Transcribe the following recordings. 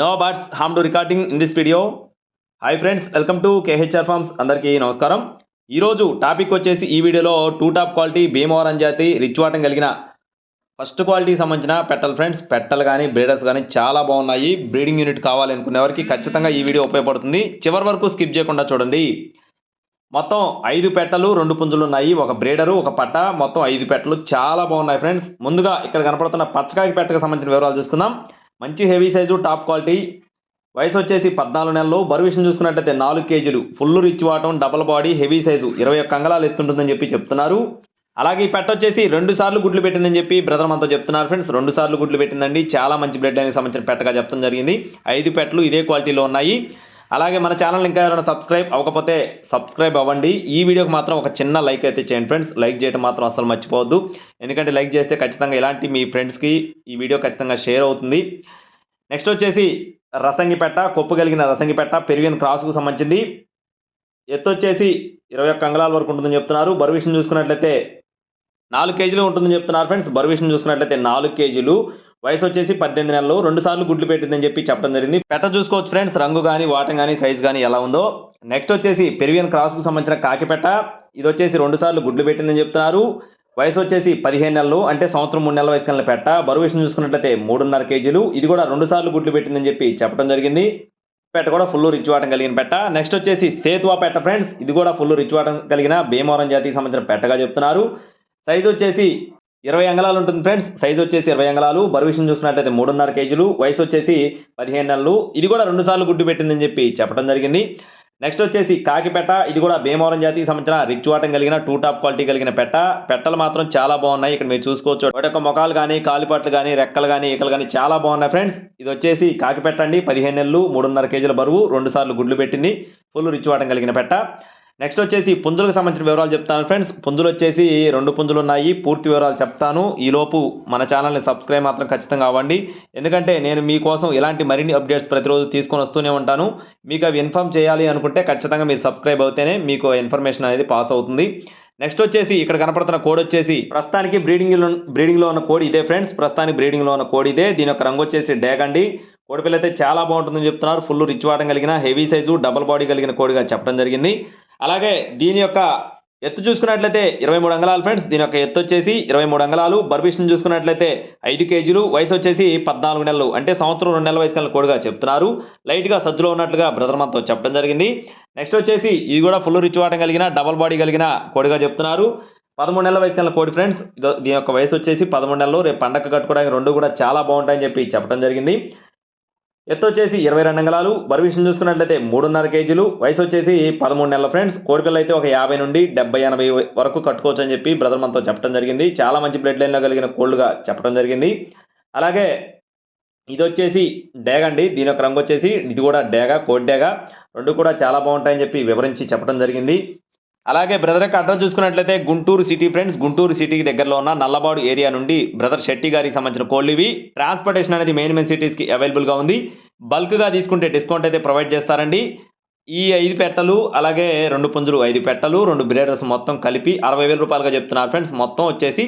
No birds harm to recording in this video hi friends welcome to KHR farms అందరికీ నమస్కారం. ఈరోజు topic వచ్చేసి ఈ వీడియోలో టూ టాప్ క్వాలిటీ భీమవరం జాతి రిచ్ వాటం కలిగిన ఫస్ట్ క్వాలిటీకి సంబంధించిన పెట్టలు ఫ్రెండ్స్ పెట్టలు కానీ బ్రీడర్స్ కానీ చాలా బాగున్నాయి. బ్రీడింగ్ యూనిట్ కావాలి అనుకునే వారికి ఖచ్చితంగా ఈ వీడియో ఉపయోగపడుతుంది. చివరి వరకు స్కిప్ చేయకుండా చూడండి. మొత్తం ఐదు పెట్టలు రెండు పుంజులు ఉన్నాయి. ఒక బ్రీడరు ఒక పట్ట మొత్తం ఐదు పెట్టలు చాలా బాగున్నాయి ఫ్రెండ్స్ ముందుగా ఇక్కడ కనపడుతున్న పచ్చకాయ పెట్టకు సంబంధించిన వివరాలు చూసుకుందాం. మంచి హెవీ సైజు టాప్ క్వాలిటీ. వయసు వచ్చేసి పద్నాలుగు నెలలు. బరువు విషయం చూసుకున్నట్లయితే నాలుగు కేజీలు. ఫుల్ రిచ్ వాటం డబల్ బాడీ హెవీ సైజు. ఇరవై ఒక్క అంగళాలు ఎత్తుంటుందని చెప్పి చెప్తున్నారు. అలాగే ఈ పెట్ట వచ్చేసి రెండు సార్లు గుడ్లు పెట్టిందని చెప్పి బ్రదర్ మనతో చెప్తున్నారు ఫ్రెండ్స్. రెండు సార్లు గుడ్లు పెట్టిందండి. చాలా మంచి బ్లడ్ అనేది సంబంధించిన పెట్టగా చెప్పడం జరిగింది. ఐదు పెట్టలు ఇదే క్వాలిటీలో ఉన్నాయి. అలాగే మన ఛానల్ ఇంకా ఎవరైనా సబ్స్క్రైబ్ అవ్వకపోతే సబ్స్క్రైబ్ అవ్వండి. ఈ వీడియోకి మాత్రం ఒక చిన్న లైక్ అయితే చేయండి ఫ్రెండ్స్. లైక్ చేయడం మాత్రం అసలు మర్చిపోవద్దు. ఎందుకంటే లైక్ చేస్తే ఖచ్చితంగా ఇలాంటి మీ ఫ్రెండ్స్కి ఈ వీడియో ఖచ్చితంగా షేర్ అవుతుంది. నెక్స్ట్ వచ్చేసి రసంగి పెట్ట కొప్పు కలిగిన రసంగి పెట్ట పెరిగిన క్రాస్కు సంబంధించింది. ఎత్తు వచ్చేసి ఇరవై ఒక్క అంగళాల వరకు ఉంటుందని చెప్తున్నారు. బరువు విషయం చూసుకున్నట్లయితే నాలుగు కేజీలు ఉంటుందని చెప్తున్నారు ఫ్రెండ్స్. బరువు విషయం చూసుకున్నట్లయితే నాలుగు కేజీలు. వయసు వచ్చేసి పద్దెనిమిది నెలలు రెండు సార్లు గుడ్లు పెట్టిందని చెప్పి చెప్పడం జరిగింది. పెట్ట చూసుకోవచ్చు ఫ్రెండ్స్ రంగు కానీ వాటం కానీ సైజ్ కానీ ఎలా ఉందో. నెక్స్ట్ వచ్చేసి పెరివియన్ క్రాస్కు సంబంధించిన కాకి పెట్ట. ఇది వచ్చేసి రెండు సార్లు గుడ్లు పెట్టిందని చెప్తున్నారు. వయసు వచ్చేసి పదిహేను నెలలు అంటే సంవత్సరం మూడు నెలల వయసు కన్నా పెట్ట. బరువు విషయం చూసుకున్నట్లయితే మూడున్నర కేజీలు. ఇది కూడా రెండు సార్లు గుడ్లు పెట్టిందని చెప్పి చెప్పడం జరిగింది. పెట్ట కూడా ఫుల్ రిచ్ వాటం కలిగిన పెట్ట. నెక్స్ట్ వచ్చేసి సేతువా పెట్ట ఫ్రెండ్స్ ఇది కూడా ఫుల్ రిచ్ వాటం కలిగిన భీమవరం జాతికి సంబంధించిన పెట్టగా చెప్తున్నారు. సైజ్ వచ్చేసి ఇరవై అంగళాలు ఉంటుంది ఫ్రెండ్స్. సైజ్ వచ్చేసి ఇరవై అంగళాలు. బరువు విషయం చూసుకున్నట్లయితే మూడున్నర కేజీలు. వయసు వచ్చేసి పదిహేను నెలలు. ఇది కూడా రెండు సార్లు గుడ్డు పెట్టిందని చెప్పి చెప్పడం జరిగింది. నెక్స్ట్ వచ్చేసి కాకిపెట్ట. ఇది కూడా భీమవరం జాతికి సంబంధించిన రిచ్ వాటం కలిగిన టూ టాప్ క్వాలిటీ కలిగిన పెట్ట. పెట్టలు మాత్రం చాలా బాగున్నాయి. ఇక్కడ మీరు చూసుకోవచ్చు. వాటి యొక్క ముఖాలు కానీ కాలిపట్లు కానీ రెక్కలు కానీ ఈకలు కానీ చాలా బాగున్నాయి ఫ్రెండ్స్. ఇది వచ్చేసి కాకిపెట్ట అండి. పదిహేను నెలలు మూడున్నర కేజీల బరువు. రెండు సార్లు గుడ్లు పెట్టింది. ఫుల్ రిచ్ వాటం కలిగిన పెట్ట. నెక్స్ట్ వచ్చేసి పుంజులకు సంబంధించిన వివరాలు చెప్తాను. ఫ్రెండ్స్ పుంజులు వచ్చేసి రెండు పుంజులు ఉన్నాయి. పూర్తి వివరాలు చెప్తాను. ఈలోపు మన ఛానల్ని సబ్స్క్రైబ్ మాత్రం ఖచ్చితంగా అవ్వండి. ఎందుకంటే నేను మీకోసం ఇలాంటి మరిన్ని అప్డేట్స్ ప్రతిరోజు తీసుకొని వస్తూనే ఉంటాను. మీకు అవి ఇన్ఫామ్ చేయాలి అనుకుంటే ఖచ్చితంగా మీరు సబ్స్క్రైబ్ అవుతేనే మీకు ఇన్ఫర్మేషన్ అనేది పాస్ అవుతుంది. నెక్స్ట్ వచ్చేసి ఇక్కడ కనపడుతున్న కోడ్ వచ్చేసి ప్రస్తుతానికి బ్రీడింగ్ బ్రీడింగ్లో ఉన్న కోడ్ ఇదే ఫ్రెండ్స్ ప్రస్తుతానికి బ్రీడింగ్లో ఉన్న కోడ్ ఇదే. దీని యొక్క రంగు వచ్చేసి డేగ్ అండి. కోడి పిల్ల అయితే చాలా బాగుంటుందని చెప్తున్నారు. ఫుల్ రిచ్ వాటం కలిగిన హెవీ సైజు డబల్ బాడీ కలిగిన కోడిగా చెప్పడం జరిగింది. అలాగే దీని యొక్క ఎత్తు చూసుకున్నట్లయితే ఇరవై మూడు అంగళాలు ఫ్రెండ్స్ దీని యొక్క ఎత్తు వచ్చేసి ఇరవై మూడు అంగళాలు. బర్బిషన్ చూసుకున్నట్లయితే ఐదు కేజీలు. వయసు వచ్చేసి పద్నాలుగు నెలలు. అంటే సంవత్సరం రెండు నెలల వయసు కన్నా కోడిగా చెప్తున్నారు. లైట్గా సజ్జులో ఉన్నట్లుగా బ్రదర్ మనతో చెప్పడం జరిగింది. నెక్స్ట్ వచ్చేసి ఇది కూడా ఫుల్ రిచ్ వాటం కలిగిన డబల్ బాడీ కలిగిన కోడిగా చెప్తున్నారు. పదమూడు నెలల వయసు కన్నా కోడి ఫ్రెండ్స్ ఇదో దీని యొక్క వయసు వచ్చేసి పదమూడు నెలలు. రేపు పండగ కట్టుకోవడానికి రెండు కూడా చాలా బాగుంటాయని చెప్పి చెప్పడం జరిగింది. ఎత్తు వచ్చేసి ఇరవై రెండు అంగళాలు బరువు విషయం చూసుకున్నట్లయితే మూడున్నర కేజీలు. వయసు వచ్చేసి పదమూడు నెలల ఫ్రెండ్స్. కోడిపిల్ల అయితే ఒక యాభై నుండి డెబ్బై ఎనభై వరకు కట్టుకోవచ్చు అని చెప్పి బ్రదర్ మనతో చెప్పడం జరిగింది. చాలా మంచి బ్లడ్ లైన్లో కలిగిన కోల్డ్గా చెప్పడం జరిగింది. అలాగే ఇది వచ్చేసి డేగ అండి. దీని యొక్క రంగు వచ్చేసి ఇది కూడా డేగ కోడ్ డేగ. రెండు కూడా చాలా బాగుంటాయని చెప్పి వివరించి చెప్పడం జరిగింది. అలాగే బ్రదర్ యొక్క అడ్రస్ చూసుకున్నట్లయితే గుంటూరు సిటీ ఫ్రెండ్స్ గుంటూరు సిటీకి దగ్గరలో ఉన్న నల్లబాడు ఏరియా నుండి బ్రదర్ శెట్టి గారికి సంబంధించిన కోళ్ళు ఇవి. ట్రాన్స్పోర్టేషన్ అనేది మెయిన్ మెయిన్ సిటీస్కి అవైలబుల్గా ఉంది. బల్క్గా తీసుకుంటే డిస్కౌంట్ అయితే ప్రొవైడ్ చేస్తారండి. ఈ ఐదు పెట్టలు అలాగే రెండు పుంజులు ఐదు పెట్టలు రెండు బ్రేడర్స్ మొత్తం కలిపి అరవై వేల రూపాయలుగా చెప్తున్నారు ఫ్రెండ్స్. మొత్తం వచ్చేసి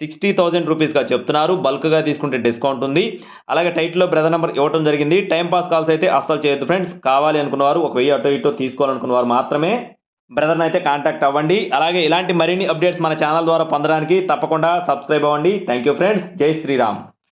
సిక్స్టీ థౌసండ్ రూపీస్గా చెప్తున్నారు. బల్క్గా తీసుకుంటే డిస్కౌంట్ ఉంది. అలాగే టైట్లో బ్రదర్ నెంబర్ ఇవ్వడం జరిగింది. టైం పాస్ కాల్స్ అయితే అస్సలు చేయొద్దు ఫ్రెండ్స్. కావాలి అనుకున్నవారు ఒక వెయ్యి అటో ఇటో తీసుకోవాలనుకున్నవారు మాత్రమే బ్రదర్ని అయితే కాంటాక్ట్ అవ్వండి. అలాగే ఇలాంటి మరిన్ని అప్డేట్స్ మన ఛానల్ ద్వారా పొందడానికి తప్పకుండా సబ్స్క్రైబ్ అవ్వండి. Thank you friends. జై శ్రీరామ్.